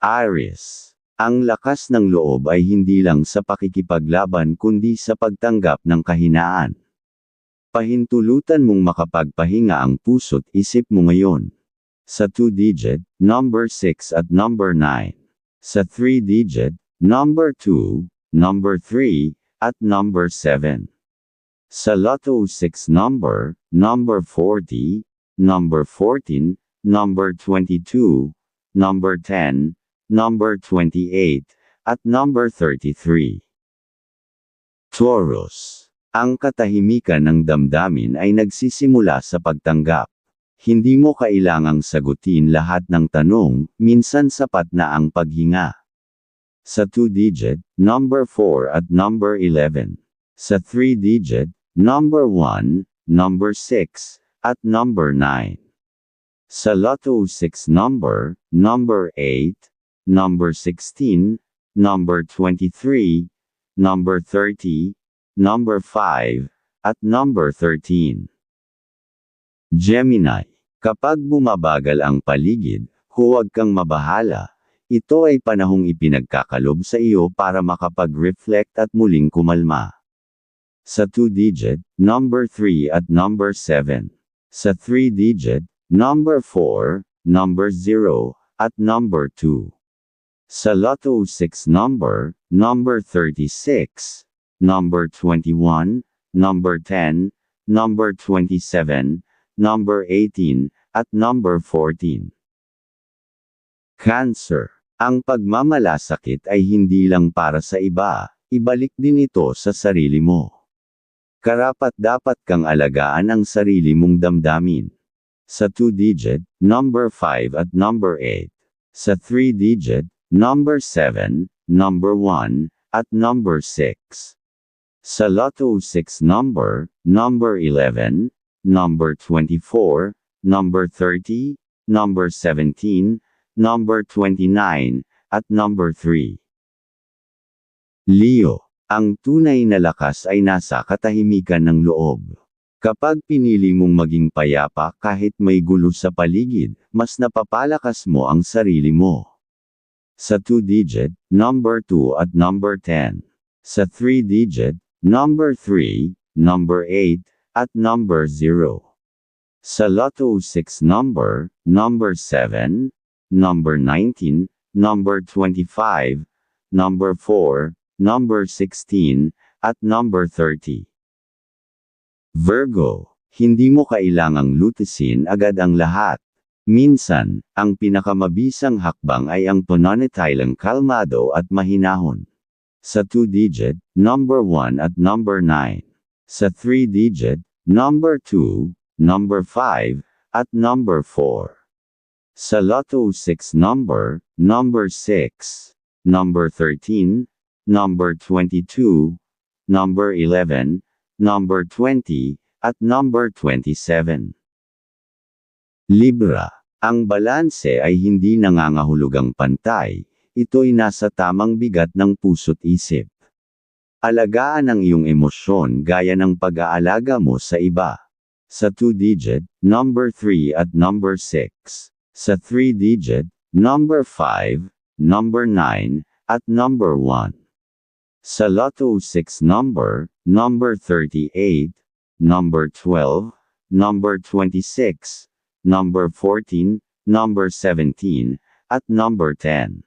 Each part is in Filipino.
Aries. Ang lakas ng loob ay hindi lang sa pakikipaglaban kundi sa pagtanggap ng kahinaan. Pahintulutan mong makapagpahinga ang puso't isip mo ngayon. Sa 2-digit, number 6 at number 9. Sa 3-digit, number 2, number 3, at number 7. Sa Lotto 6 number, number 40, number 14, number 22, number 10, number 28, at number 33. Taurus. Ang katahimikan ng damdamin ay nagsisimula sa pagtanggap. Hindi mo kailangang sagutin lahat ng tanong, minsan sapat na ang paghinga. Sa 2-digit, number 4 at number 11. Sa 3-digit, number 1, number 6, at number 9. Sa Lotto 6 number, number 8, number 16, number 23, number 30, number 5, at number 13. Gemini. Kapag bumabagal ang paligid, huwag kang mabahala. Ito ay panahong ipinagkakalob sa iyo para makapag-reflect at muling kumalma. Sa 2-digit, number 3 at number 7. Sa 3-digit, number 4, number 0, at number 2. Sa Lotto 6 number, number 36, number 21, number 10, number 27, number 18, at number 14. Cancer. Ang pagmamalasakit ay hindi lang para sa iba, ibalik din ito sa sarili mo. Karapat dapat kang alagaan ang sarili mong damdamin. Sa 2-digit, number 5 at number 8. Sa 3-digit, number 7, number 1, at number 6. Sa Lotto 6 number, number 11, number 24, number 30, number 17, number 29, at number 3. Leo. Ang tunay na lakas ay nasa katahimikan ng loob. Kapag pinili mong maging payapa kahit may gulo sa paligid, mas napapalakas mo ang sarili mo. Sa 2-digit, number 2 at number 10. Sa 3-digit, number 3, number 8, at number 0. Sa Lotto 6 number, number 7, number 19, number 25, number 4, number 16, at number 30. Virgo, hindi mo kailangang lutisin agad ang lahat. Minsan, ang pinakamabisang hakbang ay ang pananatilang kalmado at mahinahon. Sa 2-digit, number 1 at number 9. Sa 3-digit, number 2, number 5, at number 4. Sa Lotto 6 number, number 6, number 13, number 22, number 11, number 20, at number 27. Libra. Ang balanse ay hindi nangangahulugang pantay, ito'y nasa tamang bigat ng puso't isip. Alagaan ang iyong emosyon gaya ng pag-aalaga mo sa iba. Sa 2-digit, number 3 at number 6. Sa 3-digit, number 5, number 9, at number 1. Sa Lotto 6 number, number 38, number 12, number 26, number 14, number 17, at number 10.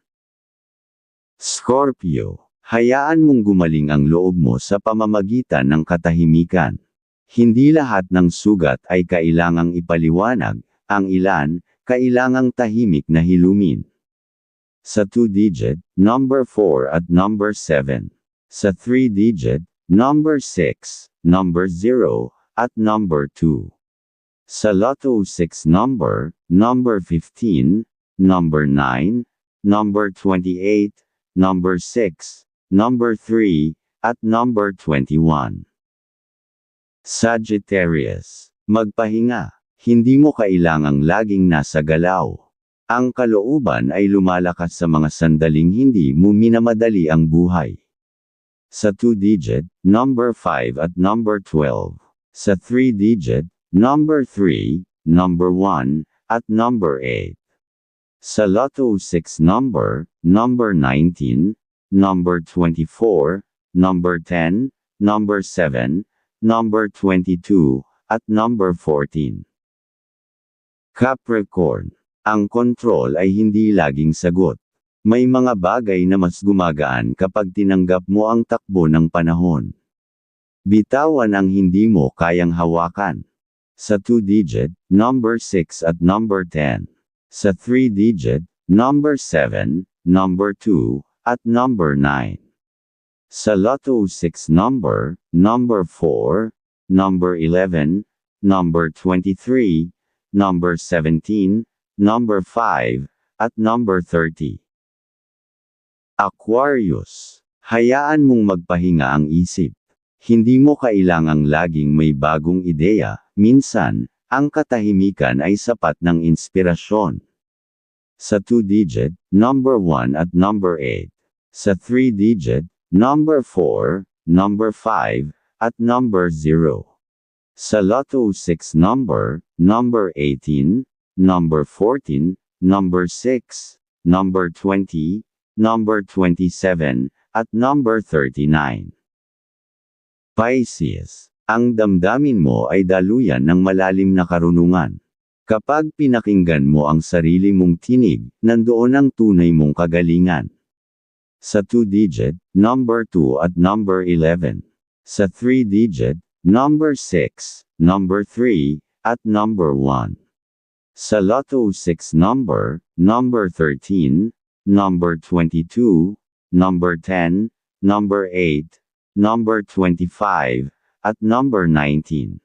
Scorpio, hayaan mong gumaling ang loob mo sa pamamagitan ng katahimikan. Hindi lahat ng sugat ay kailangang ipaliwanag, ang ilan, kailangang tahimik na hilumin. Sa 2-digit, number 4 at number 7 sa 3-digit, number 6, number 0, at number 2. Sa Lotto 6 number, number 15, number 9, number 28, number 6, number 3, at number 21. Sagittarius. Magpahinga. Hindi mo kailangang laging nasa galaw. Ang kalooban ay lumalakas sa mga sandaling hindi mo minamadali ang buhay. Sa 2-digit, number 5 at number 12. Sa 3-digit, number 3, number 1, at number 8. Sa Lotto 6 number, number 19, number 24, number 10, number 7, number 22, at number 14. Capricorn. Ang kontrol ay hindi laging sagot. May mga bagay na mas gumagaan kapag tinanggap mo ang takbo ng panahon. Bitawan ang hindi mo kayang hawakan. Sa 2-digit, number 6 at number 10. Sa 3-digit, number 7, number 2, at number 9. Sa Lotto 6 number, number 4, number 11, number 23, number 17, number 5, at number 30. Aquarius. Hayaan mong magpahinga ang isip. Hindi mo kailangang laging may bagong ideya, minsan, ang katahimikan ay sapat ng inspirasyon. Sa 2-digit, number 1 at number 8. Sa 3-digit, number 4, number 5, at number 0. Sa Lotto 6 number, number 18, number 14, number 6, number 20, number 27, at number 39. Pisces. Ang damdamin mo ay daluyan ng malalim na karunungan. Kapag pinakinggan mo ang sarili mong tinig, nandoon ang tunay mong kagalingan. Sa 2-digit, number 2 at number 11. Sa 3-digit, number 6, number 3, at number 1. Sa Lotto 6 number, number 13, number 22, number 10, number 8, number 25, at number 19.